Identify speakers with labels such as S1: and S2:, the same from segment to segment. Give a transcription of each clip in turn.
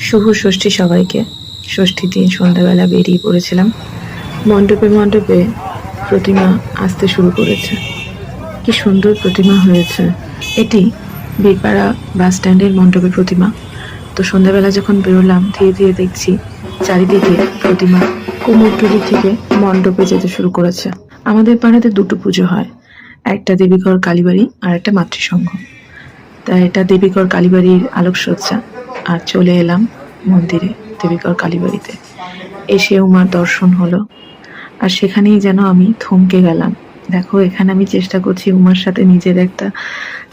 S1: শুভ ষষ্ঠী সবাইকে। ষষ্ঠীর দিন সন্ধ্যাবেলা বেরিয়ে পড়েছিলাম। মণ্ডপে মণ্ডপে প্রতিমা আসতে শুরু করেছে। কি সুন্দর প্রতিমা হয়েছে। এটি বীরপাড়া বাস স্ট্যান্ডের মণ্ডপের প্রতিমা। তো সন্ধ্যাবেলা যখন বেরোলাম, ধীরে ধীরে দেখছি চারিদিকে প্রতিমা। কুমোরটুলি থেকে মণ্ডপে যেতে শুরু করেছে। আমাদের পাড়াতে দুটো পুজো হয়। একটা দেবীগড় কালীবাড়ি আর একটা মাতৃসংঘ। তাই এটা দেবীগড় কালীবাড়ির আলোকসজ্জা। আর চলে এলাম মন্দিরে, দেবীগড় কালীবাড়িতে। এসে উমার দর্শন হলো। আর সেখানেই যেন আমি থমকে গেলাম। দেখো, এখানে আমি চেষ্টা করছি উমার সাথে নিজের একটা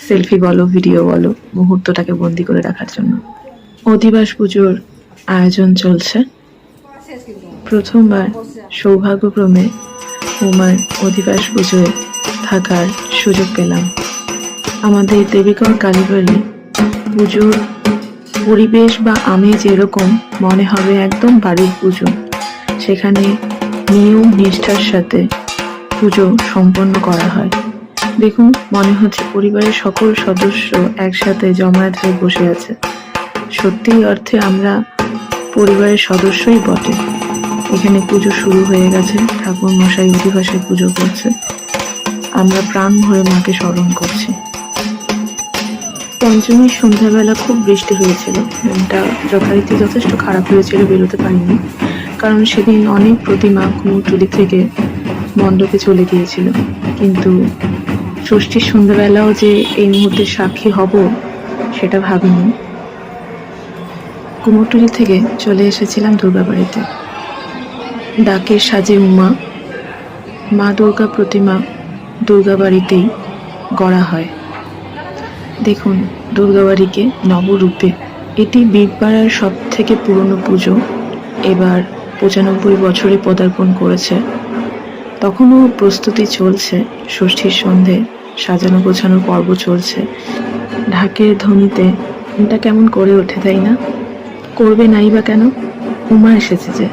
S1: সেলফি বলো, ভিডিও বলো, মুহূর্তটাকে বন্দি করে রাখার জন্য। অধিবাস পুজোর আয়োজন চলছে। প্রথমবার সৌভাগ্যক্রমে উমার অধিবাস পুজোয় থাকার সুযোগ পেলাম। আমাদের দেবীগড় কালীবাড়ি পুজোর পরিবেশ বা আমেজ এরকম মনে হবে একদম বাড়ির পুজো। সেখানে নিয়ম নিষ্ঠার সাথে পুজো সম্পন্ন করা হয়। দেখুন, মনে হচ্ছে পরিবারের সকল সদস্য একসাথে জমায়েত হয়ে বসে আছে। সত্যি অর্থে আমরা পরিবারের সদস্যই বটে। এখানে পুজো শুরু হয়ে গেছে ঠাকুর মশাই অধিবাসে পুজো করছে। আমরা প্রাণ ভরে মাকে স্মরণ করছি। পঞ্চমীর সন্ধ্যাবেলা খুব বৃষ্টি হয়েছিল। মনটা যথারীতি যথেষ্ট খারাপ হয়েছিল, বেরোতে পারিনি। কারণ সেদিন অনেক প্রতিমা কুমোরটুলি থেকে মণ্ডপে চলে গিয়েছিল। কিন্তু ষষ্ঠীর সন্ধ্যাবেলাও যে এই মুহূর্তে সাক্ষী হব, সেটা ভাবিনি। কুমোরটুলি থেকে চলে এসেছিলাম দুর্গাবাড়িতে। ডাকের সাজে উমা, মা দুর্গা প্রতিমা দুর্গাবাড়িতেই গড়া হয়। দেখুন, দুর্গাবাড়িকে নবরূপে। এটি বীরপাড়ার সব থেকে পুরনো পুজো। এবার পঁচানব্বই বছরে পদার্পণ করেছে। তখনও প্রস্তুতি চলছে, ষষ্ঠীর সন্ধে সাজানো গোছানোর পর্ব চলছে। ঢাকের ধ্বনিতে এটা কেমন করে ওঠে তাই না? করবে নাই বা কেন? উমা এসেছে যে।